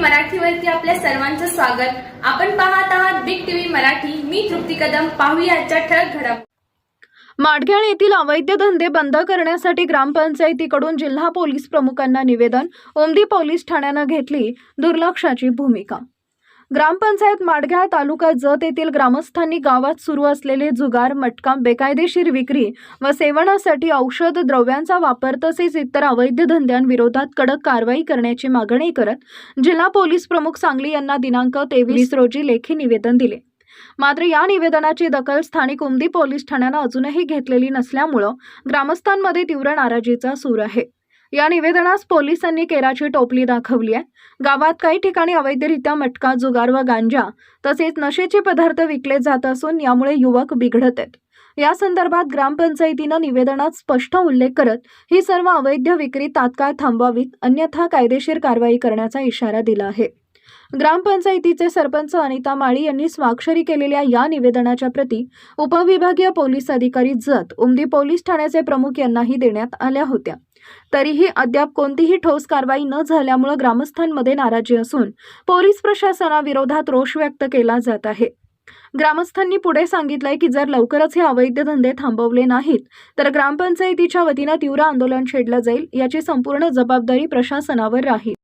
मराठीवरती आपल्या सर्वांचं स्वागत. आपण पाहत आहात बिग टीव्ही मराठी. मी तृप्ती कदम. पाहूया आजच्या ठळक घडामोडी. माडग्याळ येथील अवैध धंदे बंद करण्यासाठी ग्रामपंचायतीकडून जिल्हा पोलीस प्रमुखांना निवेदन. ओमदी पोलीस ठाण्यानं घेतली दुर्लक्षाची भूमिका. ग्रामपंचायत माडग्याळ तालुका जत येथील ग्रामस्थांनी गावात सुरू असलेले जुगार मटका बेकायदेशीर विक्री व सेवनासाठी औषध द्रव्यांचा वापर तसेच इतर अवैध धंद्यांविरोधात कडक कारवाई करण्याची मागणी करत जिल्हा पोलीस प्रमुख सांगली यांना दिनांक तेवीस रोजी लेखी निवेदन दिले. मात्र या निवेदनाची दखल स्थानिक उमदी पोलीस ठाण्यानं अजूनही घेतलेली नसल्यामुळं ग्रामस्थांमध्ये तीव्र नाराजीचा सूर आहे. या निवेदनास पोलिसांनी केराची टोपली दाखवली आहे. गावात काही ठिकाणी अवैधरित्या मटका जुगार व गांजा तसेच नशेचे पदार्थ विकले जात असून यामुळे युवक बिघडत आहेत. या संदर्भात ग्रामपंचायतीनं निवेदनात स्पष्ट उल्लेख करत ही सर्व अवैध विक्री तात्काळ थांबवावीत अन्यथा कायदेशीर कारवाई करण्याचा इशारा दिला आहे. ग्रामपंचायतीचे सरपंच अनिता माळी यांनी स्वाक्षरी केलेल्या या निवेदनाच्या प्रती उपविभागीय पोलीस अधिकारी जत उमदी पोलीस ठाण्याचे प्रमुख यांनाही देण्यात आल्या होत्या. तरीही अद्याप कोणतीही ठोस कारवाई न झाल्यामुळे ग्रामस्थांमध्ये नाराजी असून पोलीस प्रशासनाविरोधात रोष व्यक्त केला जात आहे. ग्रामस्थांनी पुढे सांगितलंय की जर लवकरच हे अवैध धंदे थांबवले नाहीत तर ग्रामपंचायतीच्या वतीनं तीव्र आंदोलन छेडलं जाईल याची संपूर्ण जबाबदारी प्रशासनावर राहील.